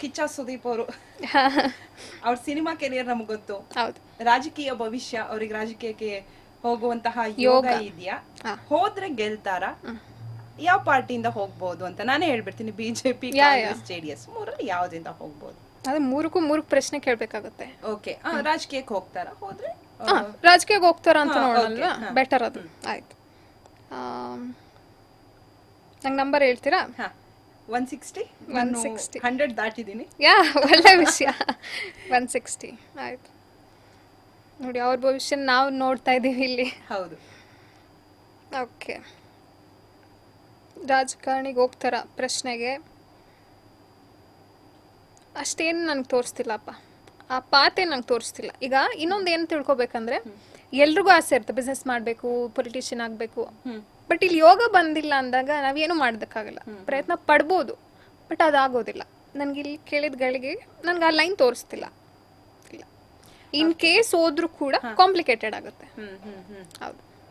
ಕಿಚ್ಚ ಸುದೀಪ್ ಅವರು. ಅವ್ರ cinema career ನಮ್ಗೆ ಗೊತ್ತು. ಹೌದು. ರಾಜಕೀಯ ಭವಿಷ್ಯ ಅವ್ರಿಗೆ ರಾಜಕೀಯಕ್ಕೆ ಹೋಗುವಂತಹ ಯೋಗ. ಇದೆಯಾ. ಹೋದ್ರೆ ಗೆಲ್ತಾರ? ಯಾವ ಪಾರ್ಟಿಯಿಂದ ಹೋಗ್ಬೋದು ಅಂತ ನಾನೇ ಹೇಳ್ಬಿಡ್ತೀನಿ. ಬಿಜೆಪಿ ಕಾಂಗ್ರೆಸ್ ಜೆಡಿಎಸ್ ಮೂರಲ್ಲಿ ಯಾವ್ದಿಂದ ಹೋಗ್ಬೋದು? ಅದೇ ಮೂರಕ್ಕೂ ಮೂರು ಪ್ರಶ್ನೆ ಕೇಳ್ಬೇಕಾಗುತ್ತೆ. ಓಕೆ ರಾಜಕೀಯಕ್ಕೆ ಹೋಗ್ತಾರ? ಹೋದ್ರೆ ರಾಜಕೀಯಕ್ಕೆ ಹೋಗ್ತಾರ ಅಂತ ನೋಡಲ್ವಾ ಬೆಟರ್ ಅದು. ಆಯ್ತು. ನಂಗೆ ನಂಬರ್ ಹೇಳ್ತೀರಾ? ಹಾ. One sixty 160. ಹಂಡ್ರೆಡ್ ದಾಟಿದ್ದೀನಿ. ಯಾ ಒಳ್ಳೆ ವಿಷಯ. ಒನ್ ಸಿಕ್ಸ್ಟಿ ಆಯ್ತು. ನೋಡಿ ಅವ್ರ ಭವಿಷ್ಯ ನಾವು ನೋಡ್ತಾ ಇದ್ದೀವಿ ಇಲ್ಲಿ. ಹೌದು. ಓಕೆ. ರಾಜಕಾರಣಿಗೆ ಹೋಗ್ತಾರ ಪ್ರಶ್ನೆಗೆ. ಅಷ್ಟೇನು ನನಗೆ ತೋರಿಸ್ತಿಲ್ಲಪ್ಪ. ಆ ಪಾತೆ ನಂಗೆ ತೋರಿಸ್ತಿಲ್ಲ. ಈಗ ಇನ್ನೊಂದು ಏನು ತಿಳ್ಕೊಬೇಕಂದ್ರೆ ಎಲ್ರಿಗೂ ಆಸೆ ಇರುತ್ತೆ. ಬಿಸ್ನೆಸ್ ಮಾಡಬೇಕು ಪೊಲಿಟಿಷಿಯನ್ ಆಗಬೇಕು. ಬಟ್ ಇಲ್ಲಿ ಯೋಗ ಬಂದಿಲ್ಲ ಅಂದಾಗ ನಾವೇನು ಮಾಡೋದಕ್ಕಾಗಲ್ಲ. ಪ್ರಯತ್ನ ಪಡ್ಬೋದು. ಬಟ್ ಅದಾಗೋದಿಲ್ಲ. ನನಗೆ ಇಲ್ಲಿ ಕೇಳಿದ್ಗಳಿಗೆ ನನಗೆ ಆ ಲೈನ್ ತೋರಿಸ್ತಿಲ್ಲ. ಇಲ್ಲ. ಇನ್ ಕೇಸ್ ಹೋದ್ರೂ ಕೂಡ ಕಾಂಪ್ಲಿಕೇಟೆಡ್ ಆಗುತ್ತೆ. ಹ್ಮ್ ಹ್ಮ್ ಹ್ಮ್. ಹೌದು.